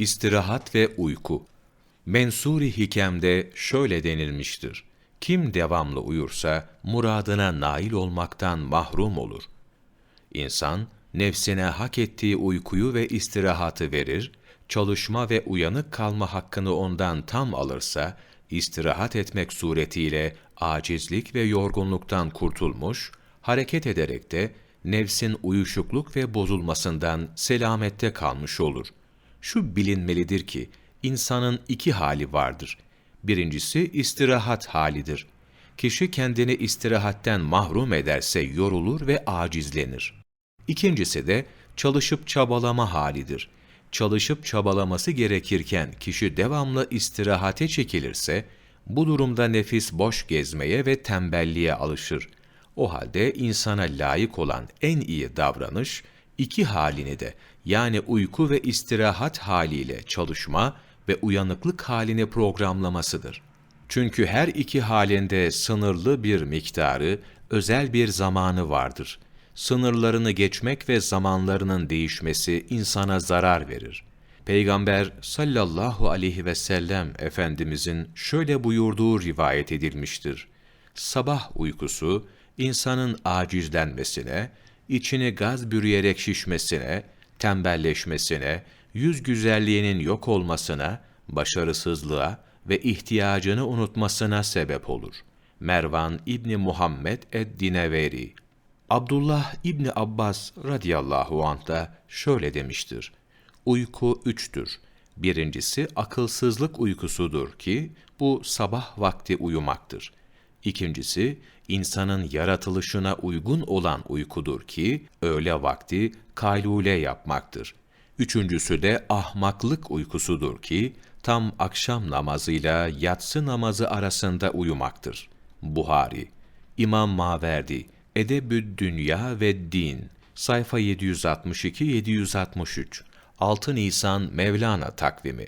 istirahat ve uyku. Mensuri Hikem'de şöyle denilmiştir. Kim devamlı uyursa muradına nail olmaktan mahrum olur. İnsan, nefsine hak ettiği uykuyu ve istirahatı verir, çalışma ve uyanık kalma hakkını ondan tam alırsa, istirahat etmek suretiyle acizlik ve yorgunluktan kurtulmuş, hareket ederek de nefsin uyuşukluk ve bozulmasından selamette kalmış olur. Şu bilinmelidir ki, insanın iki hali vardır. Birincisi istirahat halidir. Kişi kendini istirahatten mahrum ederse yorulur ve acizlenir. İkincisi de çalışıp çabalama halidir. Çalışıp çabalaması gerekirken kişi devamlı istirahate çekilirse, bu durumda nefis boş gezmeye ve tembelliğe alışır. O halde insana layık olan en iyi davranış, iki halini de yani uyku ve istirahat haliyle çalışma ve uyanıklık halini programlamasıdır. Çünkü her iki halinde sınırlı bir miktarı, özel bir zamanı vardır. Sınırlarını geçmek ve zamanlarının değişmesi insana zarar verir. Peygamber sallallahu aleyhi ve sellem Efendimizin şöyle buyurduğu rivayet edilmiştir. Sabah uykusu, insanın acizlenmesine, içini gaz bürüyerek şişmesine, tembelleşmesine, yüz güzelliğinin yok olmasına, başarısızlığa ve ihtiyacını unutmasına sebep olur. Mervan İbni Muhammed ed-Dineveri Abdullah İbni Abbas radıyallahu anh da şöyle demiştir. Uyku üçtür. Birincisi akılsızlık uykusudur ki bu sabah vakti uyumaktır. İkincisi insanın yaratılışına uygun olan uykudur ki öğle vakti kaylule yapmaktır. Üçüncüsü de ahmaklık uykusudur ki tam akşam namazıyla yatsı namazı arasında uyumaktır. Buhari, İmam Maverdi, Edebüd Dünya ve Din, sayfa 762-763, 6 Nisan Mevlana takvimi.